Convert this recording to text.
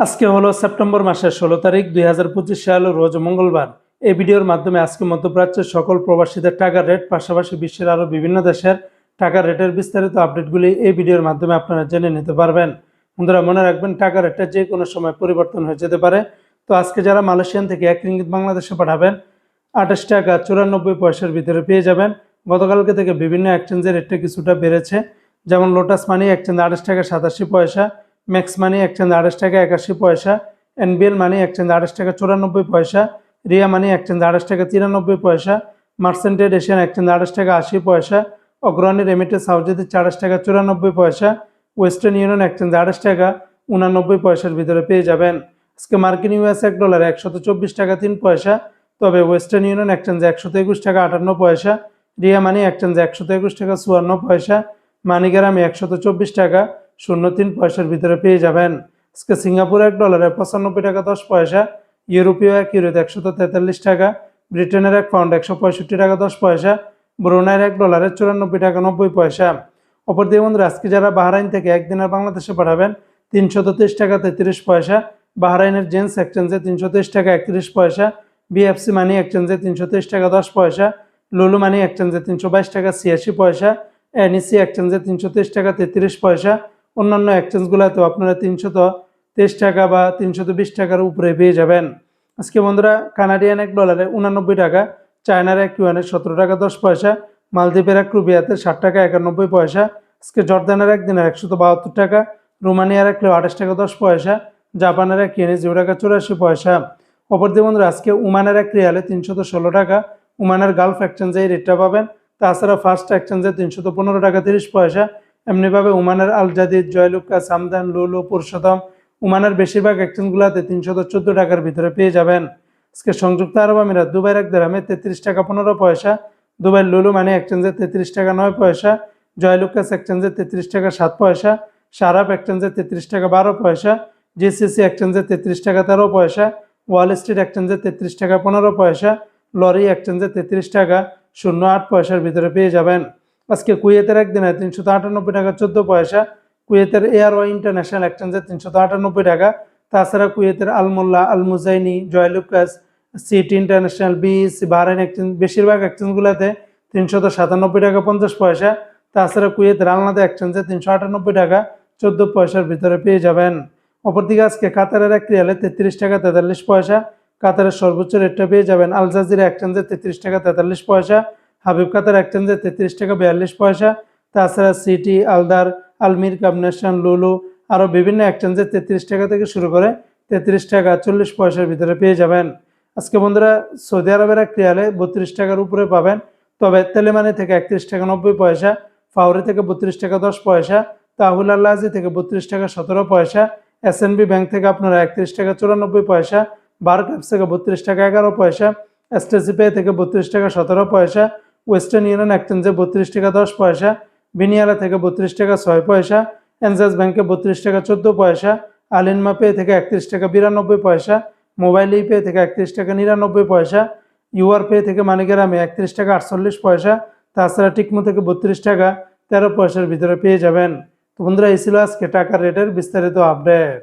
আজকে হলো সেপ্টেম্বর মাসের ষোলো তারিখ, দুই হাজার পঁচিশ সাল রোজ মঙ্গলবার। এই ভিডিওর মাধ্যমে আজকে মধ্যপ্রাচ্যের সকল প্রবাসীদের টাকার রেট, পাশাপাশি বিশ্বের আরও বিভিন্ন দেশের টাকার রেটের বিস্তারিত আপডেটগুলি এই ভিডিওর মাধ্যমে আপনারা জেনে নিতে পারবেন। বন্ধুরা, মনে রাখবেন, টাকার রেটটা যে কোনো সময় পরিবর্তন হয়ে যেতে পারে। তো আজকে যারা মালয়েশিয়ান থেকে এক রিঙ্গিত বাংলাদেশে পাঠাবেন, আঠাশ টাকা চুরানব্বই পয়সার ভিতরে পেয়ে যাবেন। গতকালকে থেকে বিভিন্ন এক্সচেঞ্জের রেটটা কিছুটা বেড়েছে। যেমন লোটাস মানি এক্সচেঞ্জ আঠাশ টাকা সাতাশি পয়সা ম্যাক্স মানি এক্সচেঞ্জ আঠাশ টাকা একাশি পয়সা এনবিএল মানি এক্সচেঞ্জ আঠাশ টাকা চুরানব্বই পয়সা, রিয়া মানি এক্সচেঞ্জ আঠাশ টাকা তিরানব্বই পয়সা মার্সেন্টেড এশিয়ান এক্সচেঞ্জ আঠাশ টাকা আশি পয়সা, অগ্রণী রেমিটেন্স হাউজেতে আঠাশ টাকা চুরানব্বই পয়সা ওয়েস্টার্ন ইউনিয়ন এক্সচেঞ্জ আঠাশ টাকা উনানব্বই পয়সার ভিতরে পেয়ে যাবেন। আজকে মার্কিন ইউএস এক ডলার একশত চব্বিশ টাকা তিন পয়সা, তবে ওয়েস্টার্ন ইউনিয়ন এক্সচেঞ্জ একশত একুশ টাকা আটান্ন পয়সা, রিয়া মানি এক্সচেঞ্জ একশত একুশ টাকা চুয়ান্ন পয়সা, মানিগ্রামে একশত চব্বিশ টাকা শূন্য তিন পয়সার ভিতরে পেয়ে যাবেন। আজকে সিঙ্গাপুর এক ডলারে পঁচানব্বই টাকা দশ পয়সা, ইউরোপীয় এক ইউরোতে একশত তেতাল্লিশ টাকা, ব্রিটেনের এক পাউন্ড একশো পঁয়ষট্টি টাকা দশ পয়সা, ব্রুনাইয়ের এক ডলারে চুরানব্বই টাকা নব্বই পয়সা। অপরদিকে বন্ধুরা, আজকে যারা বাহরাইন থেকে একদিনের বাংলাদেশে পাঠাবেন, তিনশত তেইশ টাকা তেত্রিশ পয়সা, বাহরাইনের জেন্স এক্সচেঞ্জে তিনশো তেইশ টাকা একত্রিশ পয়সা, বিএফসি মানি এক্সচেঞ্জে তিনশো তেইশ টাকা দশ পয়সা, লুলু মানি এক্সচেঞ্জে তিনশো বাইশ টাকা ছিয়াশি পয়সা, এনইসি এক্সচেঞ্জে তিনশো তেইশ টাকা তেত্রিশ পয়সা অন্যান্য এক্সচেঞ্জগুলোতেও আপনারা তিনশত তেইশ টাকা বা তিনশত বিশ টাকার উপরে পেয়ে যাবেন। আজকে বন্ধুরা কানাডিয়ান এক ডলারে উনানব্বই টাকা চায়নার এক ইউয়ানে সতেরো টাকা দশ পয়সা মালদ্বীপের এক রুবিয়াতে ষাট টাকা একানব্বই পয়সা, আজকে জর্দানের এক দিনের একশত বাহাত্তর টাকা রোমানিয়ার এক কিলো আঠাশ টাকা দশ পয়সা জাপানের এক ইয়েনে জিরো টাকা চুরাশি পয়সা। অপরদিকে বন্ধুরা, আজকে উমানের এক রিয়ালে তিনশত ষোলো টাকা উমানের গালফ এক্সচেঞ্জে এই রেটটা পাবেন, তাছাড়া ফার্স্ট এক্সচেঞ্জে তিনশত পনেরো টাকা তিরিশ পয়সা এমনিভাবে উমানের আল জাদিদ জয়লুকা, সামদান, লুলু, পুরুষোত্তম, উমানের বেশিরভাগ এক্সচেঞ্জগুলোতে তিনশত চোদ্দ টাকার ভিতরে পেয়ে যাবেন। আজকে সংযুক্ত আরব আমিরাত, দুবাইয়ের এক দেরামে তেত্রিশ টাকা পনেরো পয়সা, দুবাইয়ের লুলু মানে এক্সচেঞ্জে তেত্রিশ টাকা নয় পয়সা জয়লুকাস এক্সচেঞ্জে তেত্রিশ টাকা সাত পয়সা সারাপ এক্সচেঞ্জে তেত্রিশ টাকা বারো পয়সা, জিসিসি এক্সচেঞ্জে তেত্রিশ টাকা তেরো পয়সা, ওয়াল স্ট্রিট এক্সচেঞ্জে তেত্রিশ টাকা পনেরো পয়সা, লরি এক্সচেঞ্জে তেত্রিশ টাকা শূন্য আট পয়সার ভিতরে পেয়ে যাবেন। আজকে কুয়েতের একদিনে তিনশত আটানব্বই টাকা চোদ্দ পয়সা। কুয়েতের এয়ার ওয়াই ইন্টারন্যাশনাল এক্সচেঞ্জে তিনশত আটানব্বই টাকা। তাছাড়া কুয়েতের Al Mulla, Al Muzaini Joyalukkas city international বিস বাহরাইন এক্সচেঞ্জ বেশিরভাগ এক্সচেঞ্জগুলোতে তিনশত সাতানব্বই টাকা পঞ্চাশ পয়সা। তাছাড়া কুয়েতের আলনাদা এক্সচেঞ্জে তিনশো আটানব্বই টাকা চোদ্দ পয়সার ভিতরে পেয়ে যাবেন। অপরদিকে আজকে কাতারের এক রিয়ালে তেত্রিশ টাকা তেতাল্লিশ পয়সা। কাতারের সর্বোচ্চ রেটটা পেয়ে যাবেন আল জাজিরা এক্সচেঞ্জে তেত্রিশ টাকা তেতাল্লিশ পয়সা। হাবিব কাতার এক্সচেঞ্জে তেত্রিশ টাকা বিয়াল্লিশ পয়সা, তাছাড়া সিটি, আলদার, আলমির, কাবনেশন, লুলু আরও বিভিন্ন এক্সচেঞ্জে তেত্রিশ টাকা থেকে শুরু করে তেত্রিশ টাকা চল্লিশ পয়সার ভিতরে পেয়ে যাবেন। আজকে বন্ধুরা, সৌদি আরবের এক রিয়ালে বত্রিশ টাকার উপরে পাবেন। তবে তেলেমানি থেকে একত্রিশ টাকা নব্বই পয়সা, ফাউরি থেকে বত্রিশ টাকা দশ পয়সা, তাহুল আল্লাহাজি থেকে বত্রিশ টাকা সতেরো পয়সা এসএনবি ব্যাংক থেকে আপনারা একত্রিশ টাকা চুরানব্বই পয়সা বার ক্যাপস থেকে বত্রিশ টাকা এগারো পয়সা এসটিসি পে থেকে বত্রিশ টাকা সতেরো পয়সা ওয়েস্টার্ন ইউনিয়ন এক্সচেঞ্জে বত্রিশ টাকা দশ পয়সা বিনিয়ালা থেকে বত্রিশ টাকা ছয় পয়সা এনজাস ব্যাংকে বত্রিশ টাকা চোদ্দ পয়সা আলিনমা পে থেকে একত্রিশ টাকা বিরানব্বই পয়সা মোবাইল ই পে থেকে একত্রিশ টাকা নিরানব্বই পয়সা ইউআর পে থেকে মানিগ্রামে একত্রিশ টাকা আটচল্লিশ পয়সা, তাছাড়া টিকমো থেকে বত্রিশ টাকা তেরো পয়সার ভিতরে পেয়ে যাবেন। তো বন্ধুরা, এই ছিল আজকে টাকার রেটের বিস্তারিত আপডেট